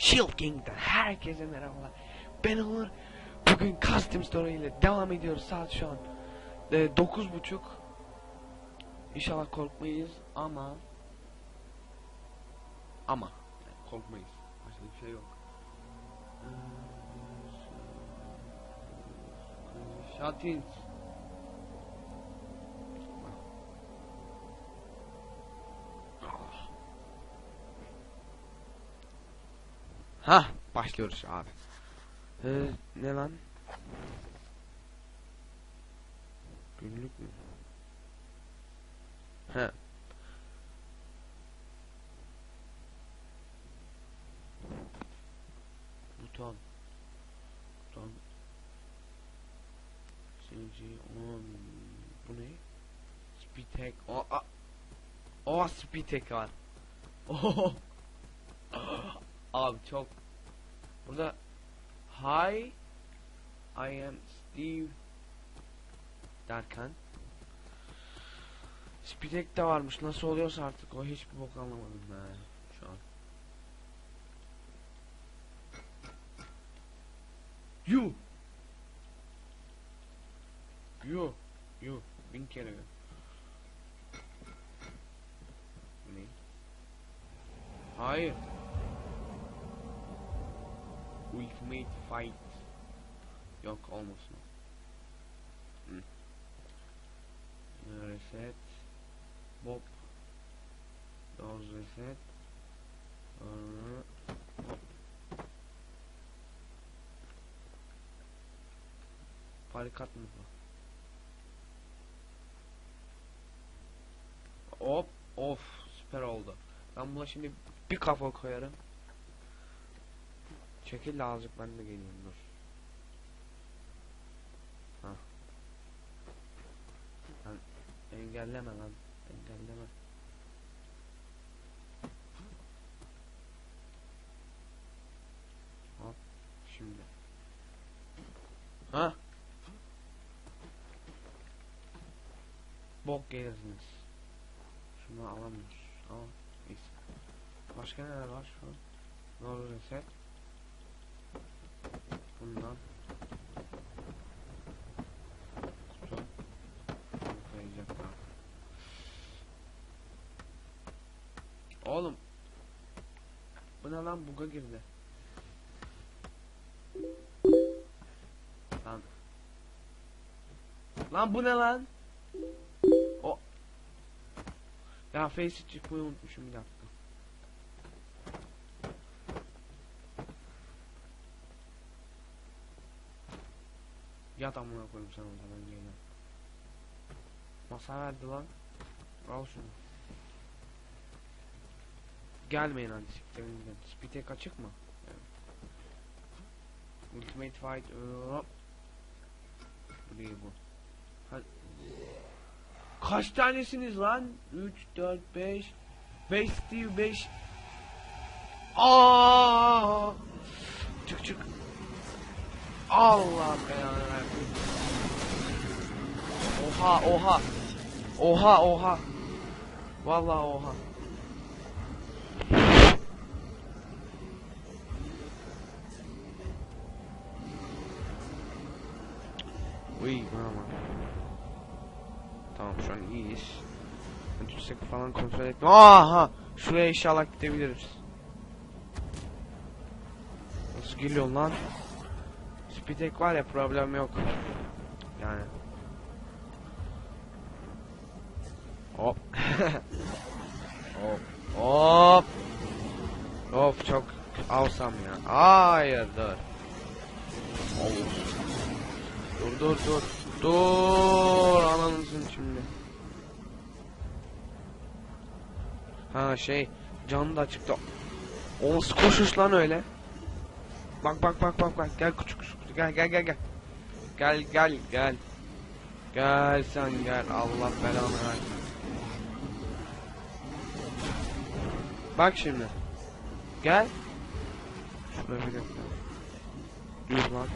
Shield Gang'den herkese merhabalar. Ben Onur. Bugün Custom Story ile devam ediyoruz. Saat şu an e, 9.30. İnşallah korkmayız ama ama korkmayız. Başka bir şey yok. Şatins. Ha başlıyoruz abi. Ee, ne lan? Günlük mü? He. Buton. Buton. Seyirci on. Bu ne? Spitek. O, a. O Spitek var. Oho. Abi çok. Burada Hi I am Steve derken Spitek de varmış. Nasıl oluyorsa artık o hiçbir bok anlamadım ben şu an. You. You. You. Bin kere. Ne? Hayır. Ultimate Fight. Yok olmasın. Hı. Reset. Bob. Doz reset. Sonra. Barikat mı bu? Hop. Of. Süper oldu. Ben buna şimdi bir kafa koyarım. Çekil de azıcık ben de geleyim dur. Ha. Lan engelleme lan. Engelleme. Hop şimdi. Ha? Bok gelirsiniz. Şunu alamıyoruz. Ama neyse. Başka neler var şu an? No reset. Bundan. Kutu koyacaklar. Oğlum. Bu ne lan? Buga girdi. Lan. Lan bu ne lan? O. Ya face çıkmayı unutmuşum bir dakika Yat amına koyayım sen o zaman gene. Masa verdi lan. Al şunu. Gelmeyin hadi siktirin gidin. Spitek açık mı? Evet. Ultimate Fight. Hop. Bu değil bu. Kaç tanesiniz lan? 3, 4, 5. 5 Steve 5. Aa! Çık çık. Allah belanı versin. Oha oha. Oha oha. Vallahi oha. Uy ama. Tamam şu an iyiyiz. Düşsek falan kontrol etme. Aha! Şuraya inşallah gidebiliriz. Nasıl geliyor lan? Spitek var ya problem yok. Yani. Hop. hop. Hop. Of çok awesome ya. Hayır dur. Dur dur dur. Dur ananızın şimdi. Ha şey canı da çıktı. O nasıl koşuş lan öyle? Bak bak bak bak bak gel küçük küçük gel gel gel gel. Gel gel gel. Gel sen gel Allah belanı versin. Bak şimdi. Gel. Şuraya bir dakika. Dur.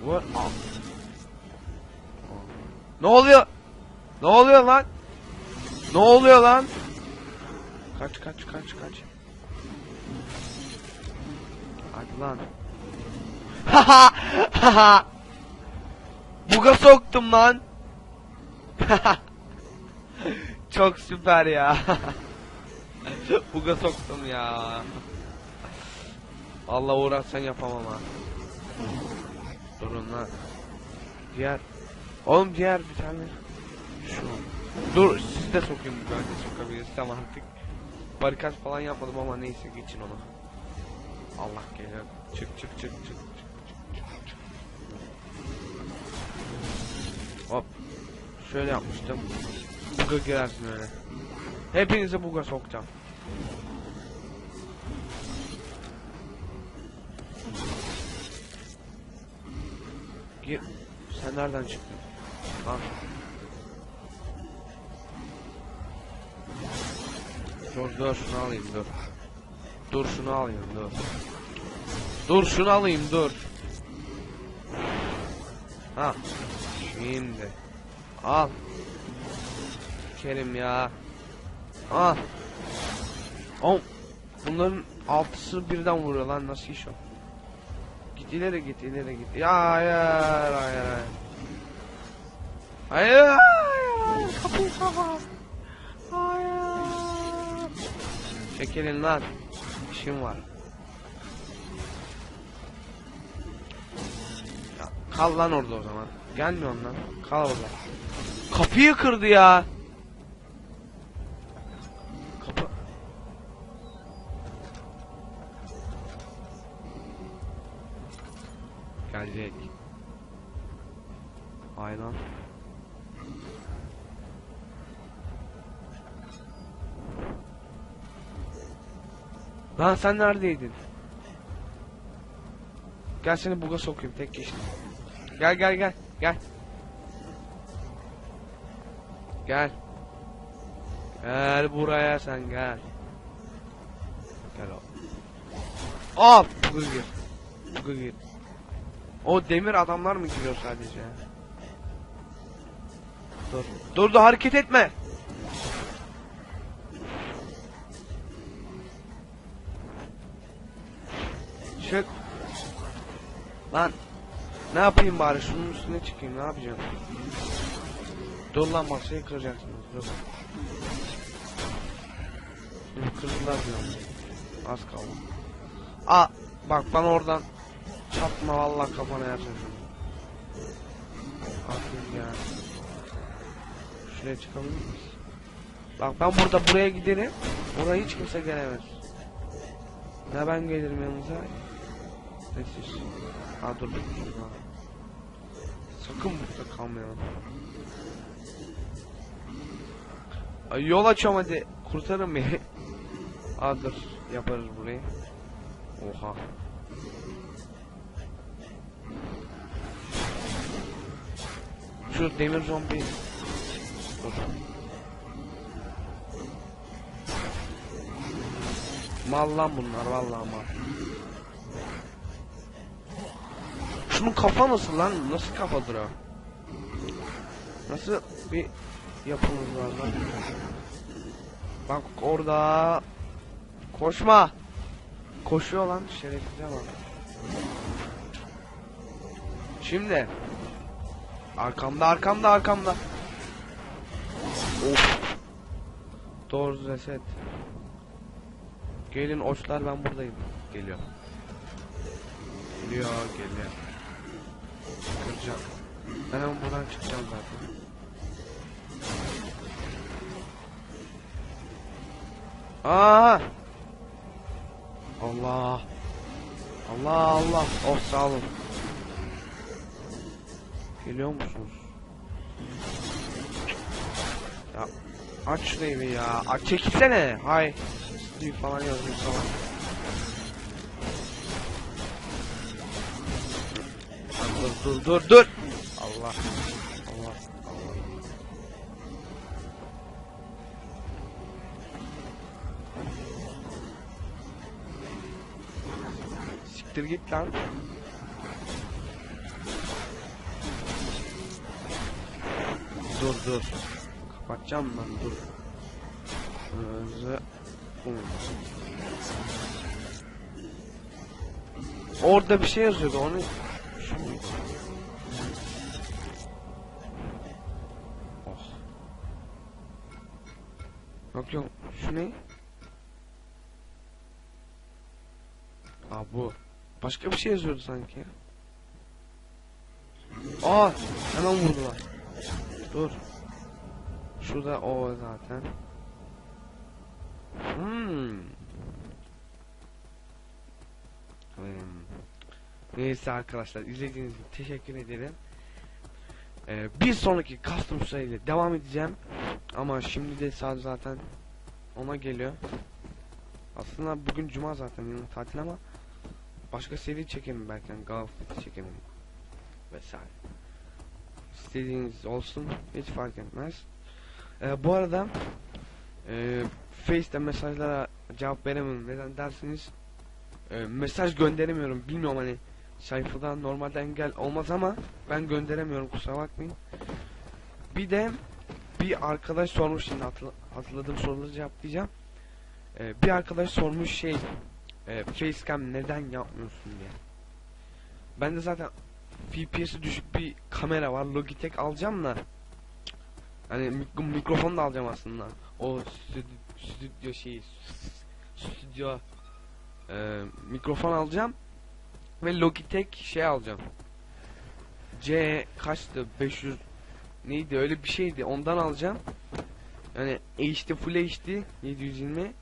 Vur. Al. Ne oluyor? Ne oluyor lan? Ne oluyor lan? Kaç kaç kaç kaç. Lan. Haha! Haha! Buga soktum lan. Çok süper ya. Buga soktum ya. Allah uğraşsan yapamam ha. Durun lan. Diğer. Oğlum diğer bir tane. Şu. Dur siz de sokayım ben de sokabilirsem artık. Barikat falan yapmadım ama neyse geçin onu. Allah geliyor. Çık çık çık çık. Hop. Şöyle yapmıştım. Buga girersin öyle. Hepinizi buga sokacağım. Gir. Sen nereden çıktın? Lan. Dur dur şunu alayım dur. Dur şunu alayım dur. Dur şunu alayım dur. Ha. Şimdi. Al. Kerim ya. Al. Oğlum. Bunların altısı birden vuruyor lan nasıl iş o? Git ileri git ileri git. Ya hayır hayır hayır. Hayır hayır. Kapıyı kapat. Hayır. Çekilin lan. İşim var. Ya, kal lan orada o zaman. Gelmiyorsun lan. Kal orada. Kapıyı kırdı ya. Kapı. Gelecek. Aynen. Lan sen neredeydin? Gel seni buga sokayım tek geçtim. Gel gel gel gel. Gel. Gel buraya sen gel. Gel o. Aa buga gir. Buga gir. O demir adamlar mı giriyor sadece? Dur. Dur da hareket etme. Çık. Lan. Ne yapayım bari şunun üstüne çıkayım ne yapacağım? Dur lan masayı kıracaksınız dur. Dur kırdılar diyorum. Az kaldı. Aa bak bana oradan çarpma vallahi kafana yersin şunu. Aferin ya. Şuraya çıkabilir miyiz? Bak ben burada buraya giderim. Oraya hiç kimse gelemez. Ne ben gelirim yanınıza. Ne siz? Ha dur dur. Sakın burada kalmayalım. Ay, yol açıyorum hadi. Kurtarın beni. Ha dur. Yaparız burayı. Oha. Şu demir zombi. Dur. Mal lan bunlar vallahi mal. Şunun kafa nasıl lan? Nasıl kafadır o? Nasıl bir yapımız var lan? Bak orada. Koşma. Koşuyor lan şerefsize bak. Şimdi. Arkamda arkamda arkamda. Of. Doğru reset. Gelin oçlar ben buradayım. Geliyor. Geliyor geliyor. Kıracağım. Ben hemen buradan çıkacağım zaten. Aa! Allah. Allah Allah. Oh sağ olun. Geliyor musunuz? Ya aç bir ya. Aç çekilsene. Hay. Steve falan yazıyor falan. Dur dur dur dur. Allah. Allah. Allah. Siktir git lan. Dur dur. Kapatacağım lan dur. Bum. Orada bir şey yazıyordu onu. Yok şu ne? Aa bu. Başka bir şey yazıyordu sanki ya. Aa hemen vurdular. Dur. Şurada o zaten. Hmm. Hmm. Neyse arkadaşlar izlediğiniz için teşekkür ederim. Ee, bir sonraki custom sayıyla devam edeceğim. Ama şimdi de saat zaten ona geliyor. Aslında bugün cuma zaten benim tatil ama başka seri çekelim belki yani Gauntlet çekelim vesaire. İstediğiniz olsun hiç fark etmez. Ee, bu arada e, Face'te mesajlara cevap veremiyorum. Neden dersiniz? E, mesaj gönderemiyorum. Bilmiyorum hani sayfadan normalde engel olmaz ama ben gönderemiyorum kusura bakmayın. Bir de bir arkadaş sormuş şimdi hatırla- hatırladığım soruları cevaplayacağım. E, bir arkadaş sormuş şey e, Facecam neden yapmıyorsun diye. Ben de zaten FPS'i düşük bir kamera var. Logitech alacağım da Hani mik- mikrofon da alacağım aslında. O stü- stüdyo şeyi stüdyo e, mikrofon alacağım ve Logitech şey alacağım. C kaçtı? 500 neydi öyle bir şeydi. Ondan alacağım. Yani HD Full HD 720.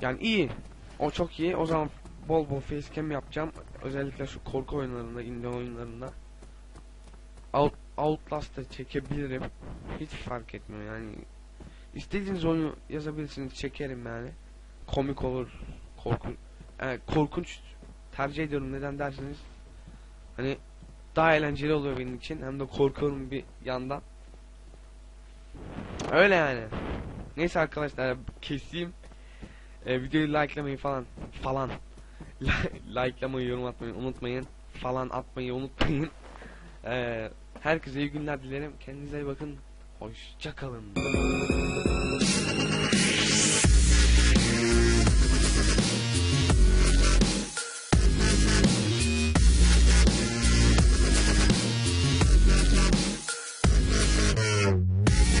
Yani iyi. O çok iyi. O zaman bol bol facecam yapacağım. Özellikle şu korku oyunlarında, indie oyunlarında. Out, Outlast'ta çekebilirim. Hiç fark etmiyor yani. İstediğiniz oyunu yazabilirsiniz çekerim yani. Komik olur. Korku yani korkunç tercih ediyorum neden derseniz. Hani daha eğlenceli oluyor benim için. Hem de korkuyorum bir yandan. Öyle yani. Neyse arkadaşlar keseyim. Ee, videoyu likelamayı falan falan likelamayı yorum atmayı unutmayın. Falan atmayı unutmayın. Ee, herkese iyi günler dilerim. Kendinize iyi bakın. Hoşça kalın.